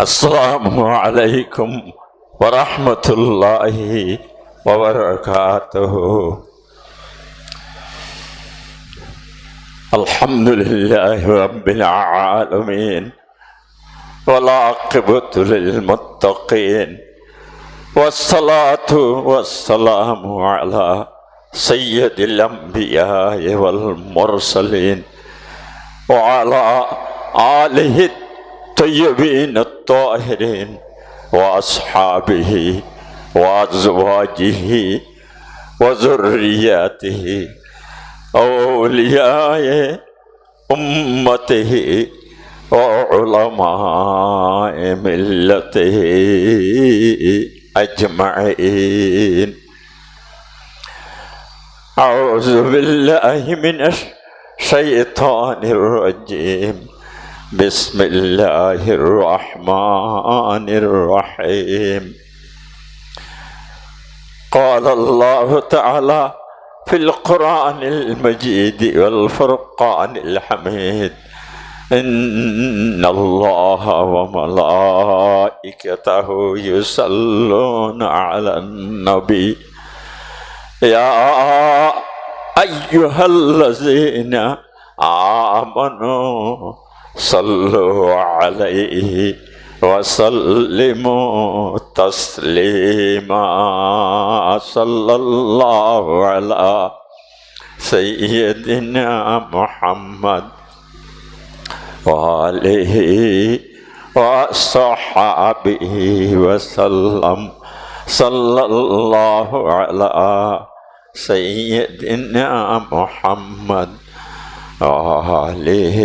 السلام عليكم ورحمة الله وبركاته. الحمد لله رب العالمين والعاقبة للمتقين والصلاة والسلام على سيد الأنبياء والمرسلين وعلى آله الطيبين الطاهرين وأصحابه وأزواجه وذرياته أولياء أمته وعلماء ملته أجمعين. أعوذ بالله من الشيطان الرجيم. بسم الله الرحمن الرحيم. قال الله تعالى في القرآن المجيد والفرقان الحميد. إن الله وملائكته يصلون على النبي. يا أيها الذين آمنوا صلوا عليه وسلموا تسليما. صلى الله على سيدنا محمد وآله وصحابه وسلم. صلى الله على سيدنا محمد وآله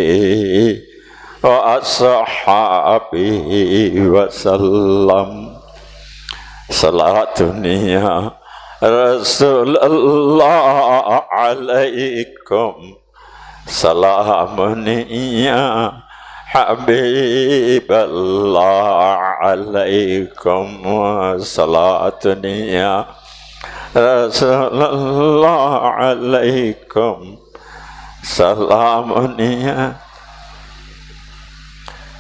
وأصحابه وسلم. صلاة يا رسول الله عليكم. سلام يا حبيب الله عليكم. صلاة يا رسول الله عليكم سلام يا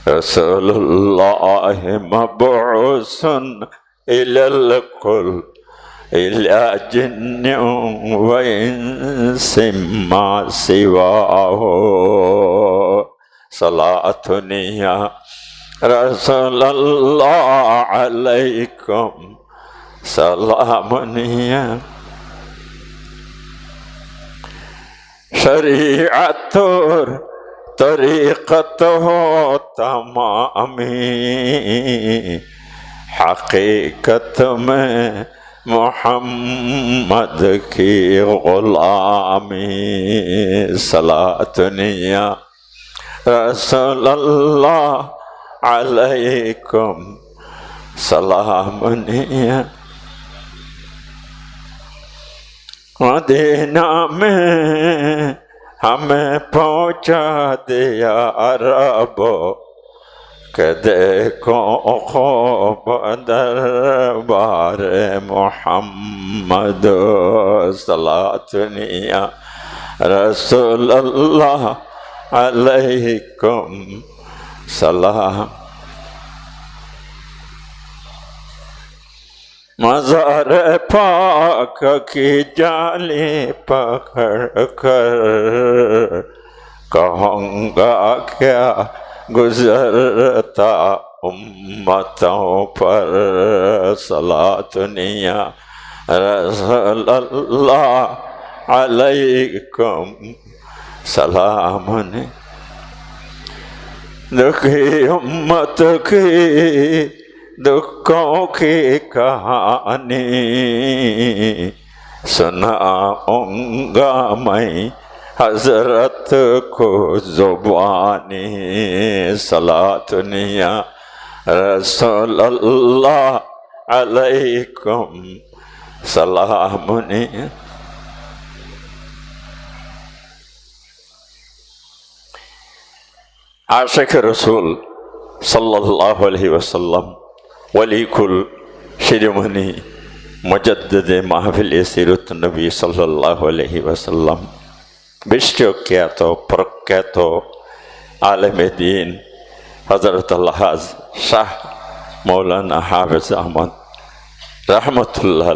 رسول الله مبعوث إلى الكل إلى جن وإنس ما سواه صلاة يا رسول الله عليكم سلام هي شريعة طريقته تمامی حقيقة محمد كي غلامي. غلامی سلاطنیا رسول الله عليكم. علیکم سلام مدینہ میں ہمیں پہنچا دیا عرب کہ دیکھو خوب در بار محمد صلاتنیا رسول اللہ علیکم سلام۔ مزار پاک کی جالی پکڑ کر۔ کہوں گا کیا گزرتا امتوں پر؟ سلا دنیا رسول اللہ علیکم۔ سلام دکھی امت کی दुखों की कहानी सुनाऊंगा मैं हजरत को जुबानी सलातनिया रसूल अल्लाह अलैकुम सलामुनिया আশেখ রসুল সাল্লাহ আলহি ওসাল্লাম ওয়ালিকুল শিরোমণি মজদ্দে মাহফিল সিরুত নবী আলহি ওসাল্লাম বিশ্বখ্যাত, প্রখ্যাত আলেমে দিন হজরত আল্লাহাজ শাহ মৌলানা হাফেজ আহমদ রহমতুল্লাহ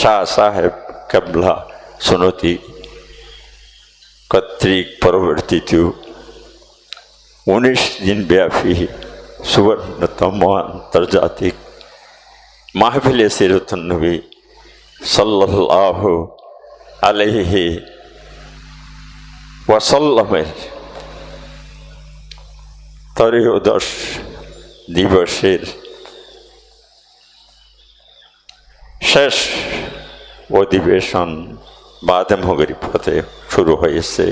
শাহ সাহেব কেবলা সুনতি কর্তৃক পরবর্তীত উনিশ দিন ব্যাপী সুবর্ণতম আন্তর্জাতিক মাহফিলে সিরতুন্নবী সাল্লাহ আলহি ওয়াসাল্লামের ত্রয়োদশ দিবসের শেষ অধিবেশন বাদামগরী পথে শুরু হয়েছে।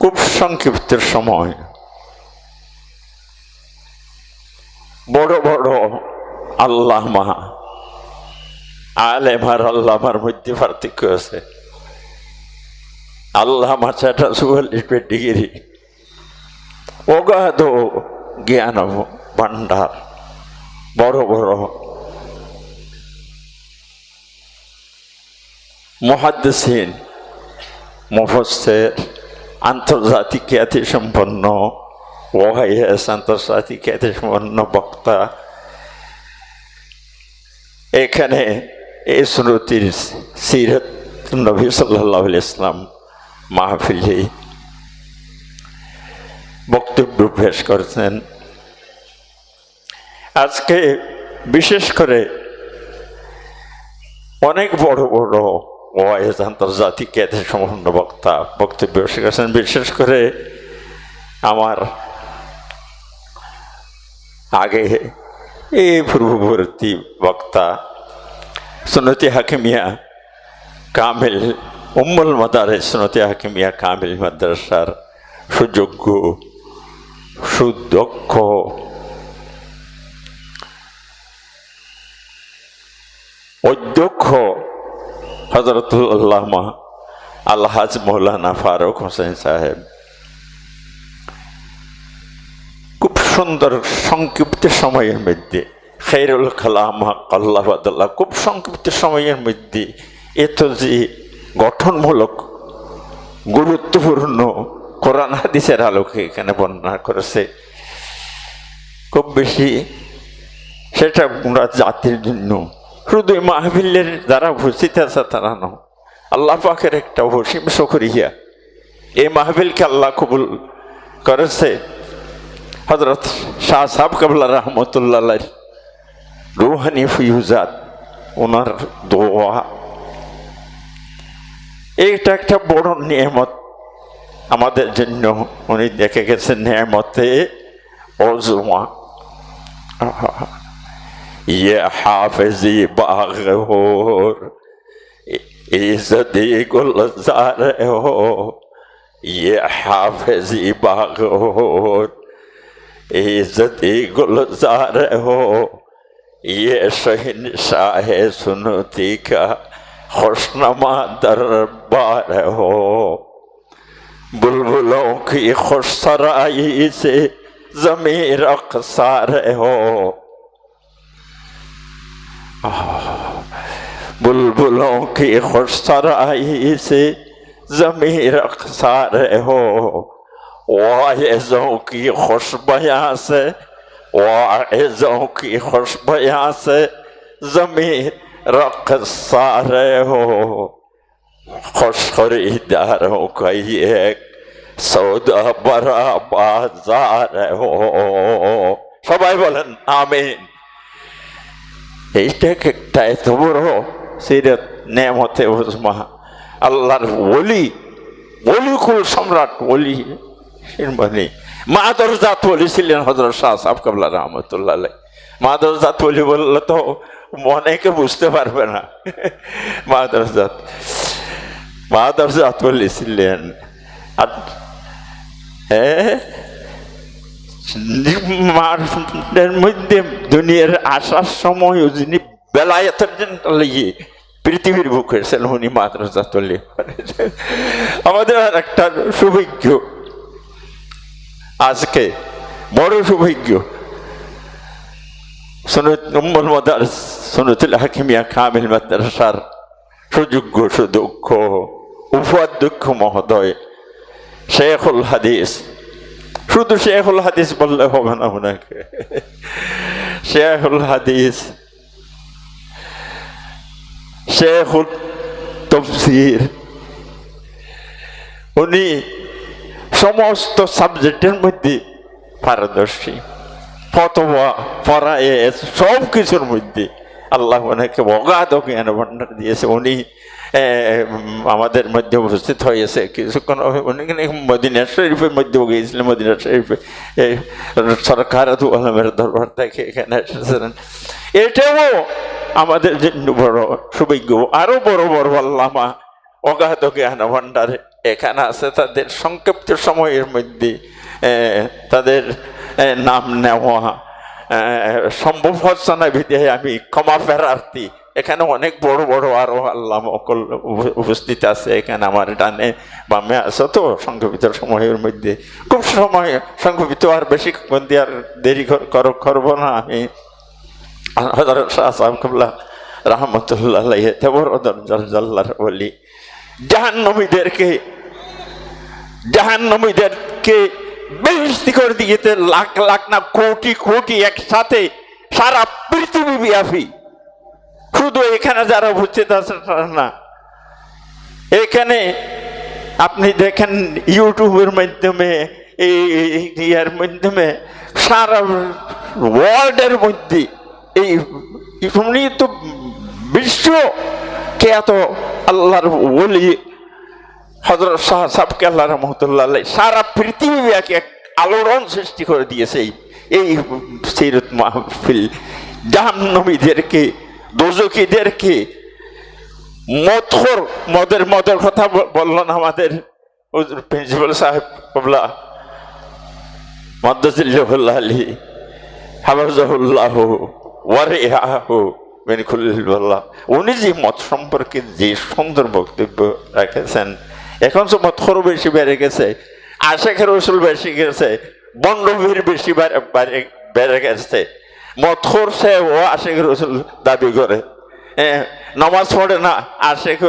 খুব সংক্ষিপ্ত সময় বড় বড়। আল্লামা আলেমার আল্লামার মধ্যে পার্থক্য আছে। আল্লামা চাটা চুয়াল্লিশ ডিগ্রি। অগাধ জ্ঞান ভান্ডার। বড় বড়। মহাদ্দেসিন মুফসের আন্তর্জাতিক খ্যাতি সম্পন্ন। ওয়াইএস আন্তর্জাতিক খ্যাতি সম্পন্ন বক্তা এখানে এই শ্রুতির সিরত নবী সাল্লাহ ইসলাম মাহফিলে বক্তব্য পেশ করেছেন আজকে বিশেষ করে অনেক বড় বড় ওয়াইজ আন্তর্জাতিক খ্যাতি সম্পন্ন বক্তা বক্তব্য শিখেছেন বিশেষ করে আমার আগে এই পূর্ববর্তী বক্তা সুনতি হাকিমিয়া কামিল উম্মুল মাদারে সুনতি হাকিমিয়া কামিল মাদ্রাসার সুযোগ্য সুদক্ষ অধ্যক্ষ হজরতুল্লাহ আলহাজ মৌলানা ফারুক হোসেন সাহেব সুন্দর সংক্ষিপ্ত সময়ের মধ্যে খেরুল কালাম আল্লাহ খুব সংক্ষিপ্ত সময়ের মধ্যে এত যে গঠনমূলক, গুরুত্বপূর্ণ কোরআন হাদিসের আলোকে এখানে বর্ণনা করেছে। খুব বেশি সেটা আমরা জাতির জন্য, শুধু মাহবিলের যারা উপস্থিত আছে তারা ন আল্লাহ পাকের একটা অসীম সকরিয়া এই মাহবিলকে আল্লাহ কবুল করেছে। হজরত শাহ সাহ কাবলা রহমতুল্লাহ রুহানি ফিউজাত ওনার দোয়া। এইটা একটা বড় নিয়ামত আমাদের জন্য। উনি দেখে গেছেন নিয়ামতে অজুমা। ইয়ে হাফেজি বাগর ইজদি গুলজার হো। হাফেজি বাগর عزتی گلزار ہو یہ شہنشاہ سنتی کا خوشنما دربار ہو بلبلوں کی خوش سرائی سے ضمیر اقسار ہو بلبلوں کی خوش سرائی سے ضمیر اقسار ہو ও কি খসবয়া আছে ও কি খসবয়া আছে জমি رق سارے ہو خوش خریدار ہو کئی ایک سودا برا বাজার হো সবাই বলেন, আমিন। এইটা একটা এত বড় সিরত নেমতে উসমা আল্লাহর বলি বলিকুল সম্রাট বলি মানে মাদর জাত বলি ছিলেন হজরত শাহ সাহ কাবলা রহমতুল্লাহ মাদর জাত বলি বললে তো অনেকে বুঝতে পারবে না। মাদর জাত মাদর জাত বলেছিলেন আর মার মধ্যে দুনিয়ার আসার সময় যিনি বেলায়েতের জন্য লেগে পৃথিবীর বুক হয়েছেন উনি মাদ্রাসা তলি আমাদের একটা সৌভাগ্য আজকে বড় সৌভাগ্য। উম্মুল মাদার সুনতুল হাকিমিয়া কামিল মাদ্রাসার সুযোগ্য, সুদক্ষ উপাধ্যক্ষ মহোদয় শেখুল হাদিস। শুধু শেখুল হাদিস বললে হবে না ওনাকে। শেখুল হাদিস, শেখুল তফসির। উনি সমস্ত সাবজেক্টের মধ্যে পারদর্শী। ফতোয়া পড়ায় সব কিছুর মধ্যে আল্লাহ ওনাকে অগাধ জ্ঞান ভান্ডার দিয়েছে। উনি আমাদের মধ্যে উপস্থিত হয়েছে। কিছুক্ষণ মদিনা শরীফের মধ্যেও গিয়েছিলেন মদিনা শরীফে এ, সরকার আলমের দরবার থেকে এখানে এসেছিলেন। এটাও আমাদের জন্য বড় সৌভাগ্য। আরও বড় বড় আল্লামা অগাধ জ্ঞান ভান্ডার এখানে আছে তাদের সংক্ষিপ্ত সময়ের মধ্যে তাদের নাম নেওয়া। সম্ভব হচ্ছে না বিধে আমি ক্ষমা ফেরার্থী এখানে অনেক বড় বড় আরও আল্লাহ অকল উপস্থিত আছে এখানে আমার ডানে বামে আছে তো সংক্ষিপ্ত সময়ের মধ্যে। খুব সময় সংক্ষিপ্ত আর বেশি আর দেরি কর- কর- করব না আমি। রহমতুল্লাহ বলি জাহান্নমীদেরকে জাহান্নমীদেরকে বেহস্তি করে দিয়েছে লাখ লাখ না কোটি কোটি একসাথে সারা পৃথিবী ব্যাপী। শুধু এখানে যারা উপস্থিত না, এখানে আপনি দেখেন ইউটিউবের মাধ্যমে ইয়ার মাধ্যমে, সারা ওয়ার্ল্ডের মধ্যে, এই তো বিশ্ব কে এত আল্লাহর ওলি? হজরত শাহ সাবকে আল্লাহ রহমতুল্লাহ সারা পৃথিবীকে এক আলোড়ন সৃষ্টি করে দিয়েছে এই- সিরত মাহফিল। জাহান্নবীদেরকে দোজকিদেরকে মথর, মদের মদের কথা বল- বললেন আমাদের প্রিন্সিপাল সাহেব কবলা মদ্দাজিল্লাহুল্লাহ আলী হাফাজাহুল্লাহ ওয়ারিহাহু মিন কুল্লিল বালা উনি যে মত সম্পর্কে যে সুন্দর বক্তব্য রেখেছেন এখন তো মত খরু বেশি বেড়ে গেছে আশেখের রসুল বেশি গেছে বন্ডভীর বেশি বাড়ে- গেছে মত সে ও আশেখের রসুল দাবি করে। হ্যাঁ, নামাজ পড়ে না আশেখ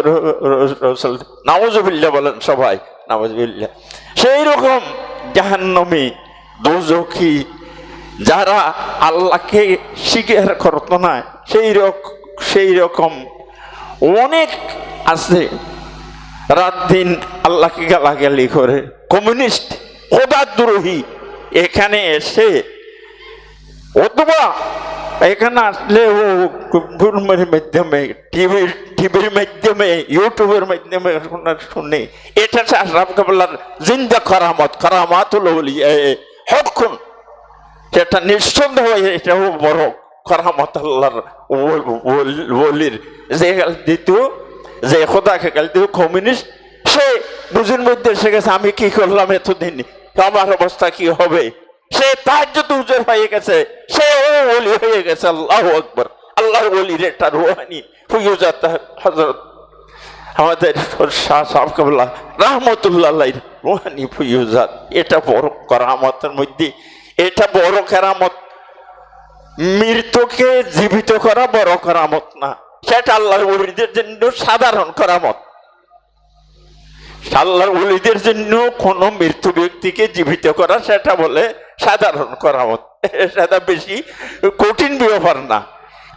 রসুল নামাজবিল্লা বলেন সবাই নামাজবিল্লা সেই রকম জাহান্নমী দোজখী যারা আল্লাহকে স্বীকার করতো না সেই সেই রকম অনেক আছে। রাত দিন আল্লাহকে গালাগালি করে, কমিউনিস্ট, খোদাদ্রোহী। এখানে এসে অথবা এখানে আসলে ও গুরমের মাধ্যমে টিভির টিভির মাধ্যমে ইউটিউবের মাধ্যমে শুনে এটা আশরাফ কাবলার জিন্দা করামত করামাত হলো বলি হক্ষণ সেটা নিঃসন্দেহ এটাও বড় করামত আল্লাহর ওলির যে গাল যে খোদাকে গাল দিত, কমিউনিস্ট, সে বুঝির মধ্যে এসে গেছে, আমি কি করলাম এতদিন? আমার অবস্থা কি হবে? সে তার যদি উজের হয়ে গেছে, সে ও ওলি হয়ে গেছে, আল্লাহ আকবর। আল্লাহর ওলির একটা রোহানি। ফুয়ুজাত হজরত আমাদের শাহ সাহেব কাবলা, রহমতুল্লাহ রোহানি ফুয়ুজাত এটা বড় করামতের মধ্যে এটা বড় কেরামত। মৃতকে জীবিত করা বড় করামত না। সেটা আল্লাহর ওলিদের জন্য সাধারণ করামত। আল্লাহর ওলিদের জন্য কোনো মৃত্যু ব্যক্তিকে জীবিত করা সেটা বলে সাধারণ করামত। সেটা বেশি কঠিন ব্যাপার না।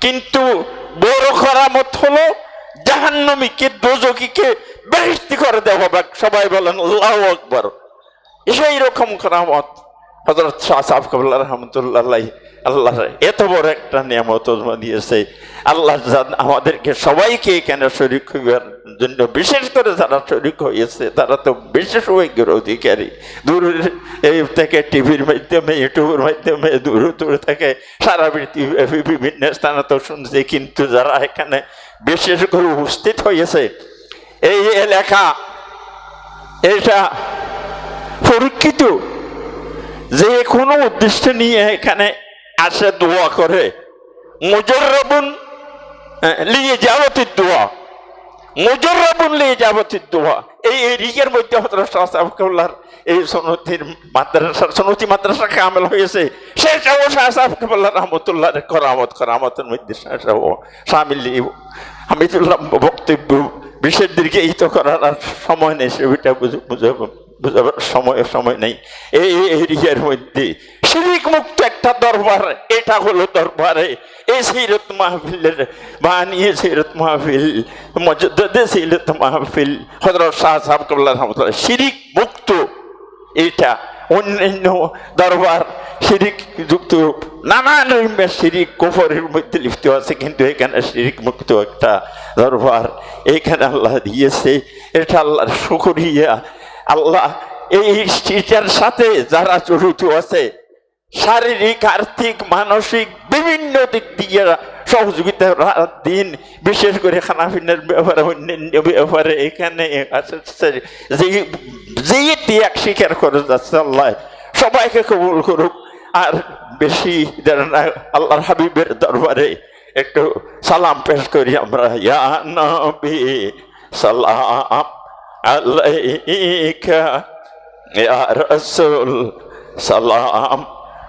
কিন্তু বড় করামত হলো জাহান্নমীকে দোজকিকে বেহস্তি করে দেওয়া। সবাই বলেন, আল্লাহ আকবর। সেই রকম করামত। হজরত শাহ সাহেব রহমতুল্লাহ আল্লাহ এত বড় একটা নিয়ামত দিয়েছে। আল্লাহ আমাদেরকে সবাইকে এখানে শরিক হইবার জন্য, বিশেষ করে যারা শরিক হয়েছে তারা তো বিশেষ ঐক্যের অধিকারী। দূর এই থেকে টিভির মাধ্যমে, ইউটিউবের মাধ্যমে দূর দূর থেকে সারা পৃথিবী বিভিন্ন স্থানে তো শুনছি, কিন্তু যারা এখানে বিশেষ করে উপস্থিত হয়েছে এই এলাকা এটা পরীক্ষিত যে কোনো উদ্দেশ্য নিয়ে এখানে আসে দোয়া করে। মুজরবুন লিয়ে যাবতীর দোয়া। মুজরবুন লিয়ে যাবতীর দোয়া। এই এরিয়ার মধ্যে হজরত শাহ সাহেবুল্লাহর এই সনতির মাদ্রাসা সনতি মাদ্রাসা কামেল হয়েছে। সেটাও শাহ সাহেবুল্লাহ রহমতুল্লাহ করামত, করামতের মধ্যে সামিল হামিদুল্লাহ বক্তব্য বিশেষ দীর্ঘায়িত করার আর সময় নেই, সেটা বুঝে বুঝে সময় সময় নেই। এই এরিয়ার মধ্যে শিরিক মুক্ত একটা দরবার, এটা হলো দরবারে। এই সিরত মাহফিলের বানিয়ে সিরত মাহফিল মজদে সিরত মাহফিল হজরত শাহ সাহেব কবুল্লাহ রহমতুল্লাহ শিরিক মুক্ত। এটা অন্যান্য দরবার শিরিক যুক্ত। নানান শিরিক কুফরের মধ্যে লিপ্ত আছে, কিন্তু এখানে শিরিক মুক্ত একটা দরবার। এখানে আল্লাহ দিয়েছে, এটা আল্লাহর শুকরিয়া। আল্লাহ, এই সিটার সাথে যারা জড়িত আছে, শারীরিক, আর্থিক, মানসিক, বিভিন্ন দিক দিয়ে সহযোগিতা দিন, বিশেষ করে খানাপিনের ব্যাপারে, অন্যান্য ব্যাপারে এখানে যে ত্যাগ স্বীকার করে যাচ্ছে আল্লাহ, সবাইকে কবুল করুক। আর বেশি আল্লাহর হাবিবের দরবারে একটু সালাম পেশ করি আমরা। ইয়া নবী সালাম عليك يا رسول سلام.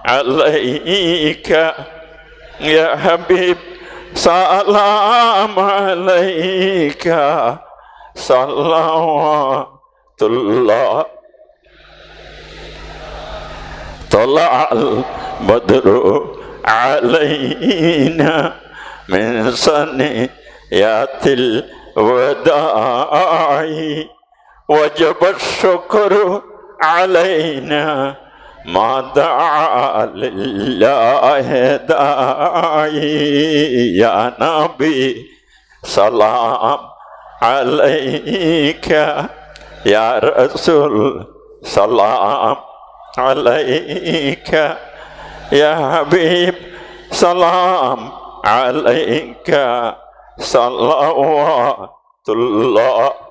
عليك يا حبيب سلام. عليك صلوات الله طلع البدر علينا من صنيات الوداع. وجب الشكر علينا ما دعا لله داعي يا نبي. سلام عليك يا رسول. سلام عليك يا حبيب. سلام عليك. صلوات الله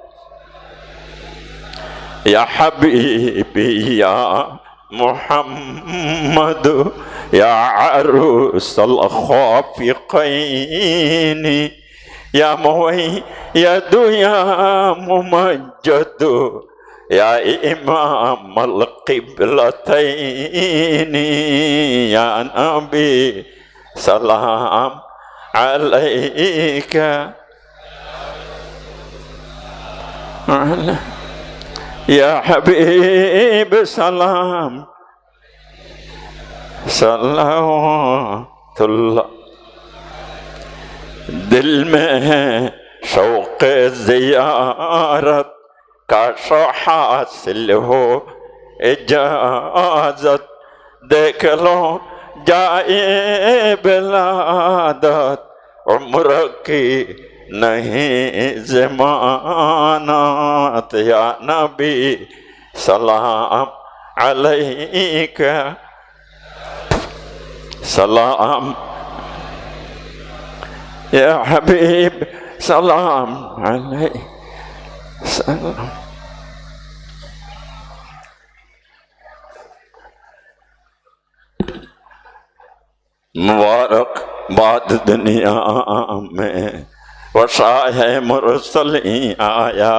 يا حبيبي يا محمد يا عروس الخافقين يا مؤيد يا ممجد يا إمام القبلتين يا نبي سلام عليك. يا حبيب سلام صلوات الله دل میں شوق الزيارة کا حاصل ہو اجازت دیکھ لو جائے بلادت نہیں زمانات یا نبی سلام علیکہ سلام۔ یا حبیب، سلام علیکہ سلام۔ مبارک بات دنیا میں۔ وسائے مرسلی آیا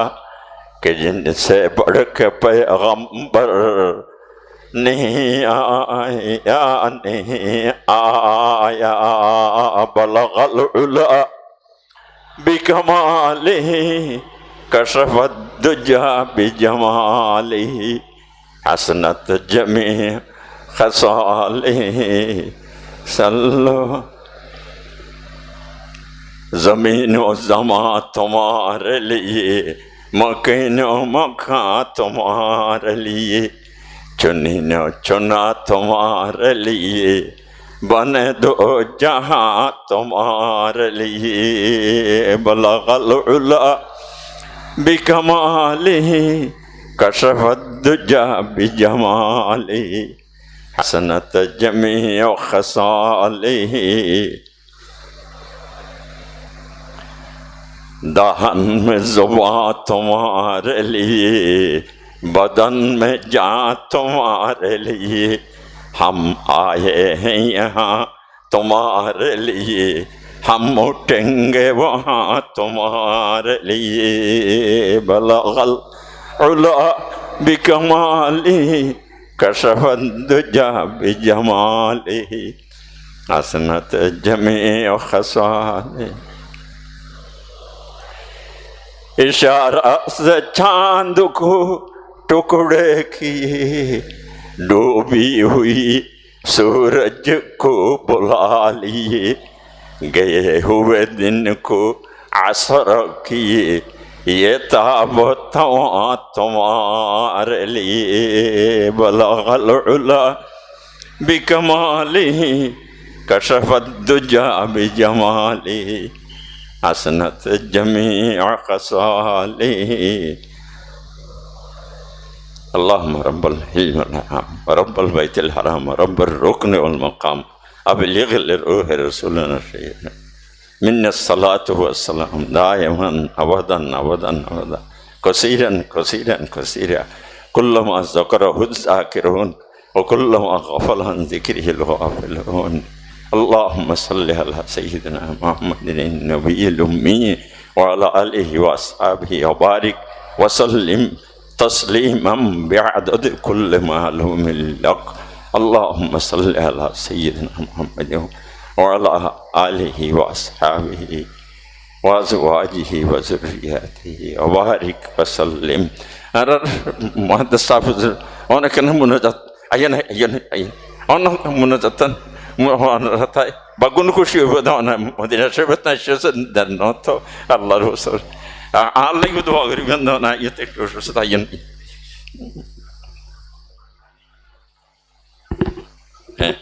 کہ جن سے بڑھ کے پیغمبر نہیں آیا نہیں آیا، بلغ العلا بکمالی، کشف الدجا بجمالی، حسنت جمیع خصالی صلو زمین و زماں تمہارے لیے، مکین و مکھاں تمہارے لیے، چنین و چنا تمہارے لیے، بنے دو جہاں تمہارے لیے، بلغ العلا بکمالی کشف الدجا بجمالی حسنت جمیع خصالی دہن میں زباں تمہارے لیے، بدن میں جان تمہارے لیے۔ ہم آئے ہیں یہاں تمہارے لیے، ہم اٹھیں گے وہاں تمہارے لیے۔ بلغل علا بکمالی، کشفند جا بجمالی حسنت جمیع خسالی इशारा से चांद को टुकड़े किए डूबी हुई सूरज को बुला लिए गए हुए दिन को असर किए ये ताब तुम्हारे लिए बला बिकमाली कशफत दुजा बिजमाली حسنت جميع خصاله اللهم رب الحلم والحرام ورب البيت الحرام ورب الركن والمقام. أبلغ لروح رسولنا الشيخ منا الصلاة والسلام دائما أبدا أبدا أبدا. كثيرا كثيرا كثيرا. كلما ذكره الذاكرون وكلما غفل عن ذكره الغافلون. اللهم صل على سيدنا محمد النبي الأمي وعلى آله وأصحابه وبارك وسلم تسليما بعدد كل معلوم لك. اللهم صل على سيدنا محمد وعلى آله وأصحابه وأزواجه وذرياته. وبارك وسلم أنا مهندس حافظ أنا كان منجد. أين أين أين أنا তাই বাগুন খুশি হইব মদিনা শরীফত নাইছেন দেন তো আল্লাহর বছর আর লাগবে দোয়া করিবেন না ইয়েতে একটু অসুস্থ থাকেন হ্যাঁ